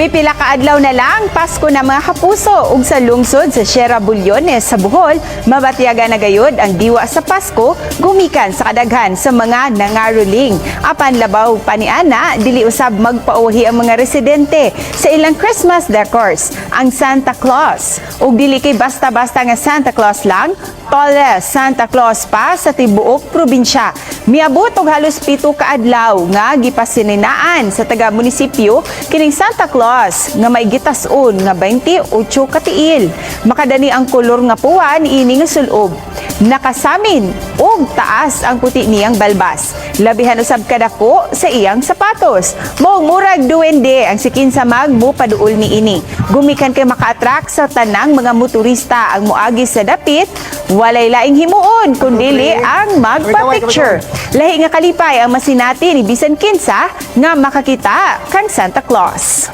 Pipila ka adlaw na lang, Pasko na mga kapuso ug sa lungsod sa Sierra Bulyones sa Bohol, mabatiyaga na gayud ang diwa sa Pasko gumikan sa kadaghan sa mga nangaruling. Apan labaw paniana, dili usab magpauhi ang mga residente sa ilang Christmas decors, ang Santa Claus. Ug dili kay basta-basta nga Santa Claus lang, tallest Santa Claus pa sa tibuok probinsya. Miabot og halos pito ka adlaw nga gipasininaan sa taga munisipyo kining Santa Claus nga may gitas-on nga 28 ka tiil. Makadani ang kolor nga puwan ini nga sulob. Nakasamin og taas ang puti niyang balbas. Labihan usab kadako sa iyang sapatos. Moong murag duwende ang sikin sa magmo paduol ni ini. Gumikan kay maka-attract sa tanang mga motorista ang muagi sa dapit, walay laing himuon kundili ang magpa-picture. Lahi nga kalipay ang masinati ni bisan kinsa nga makakita kang Santa Claus.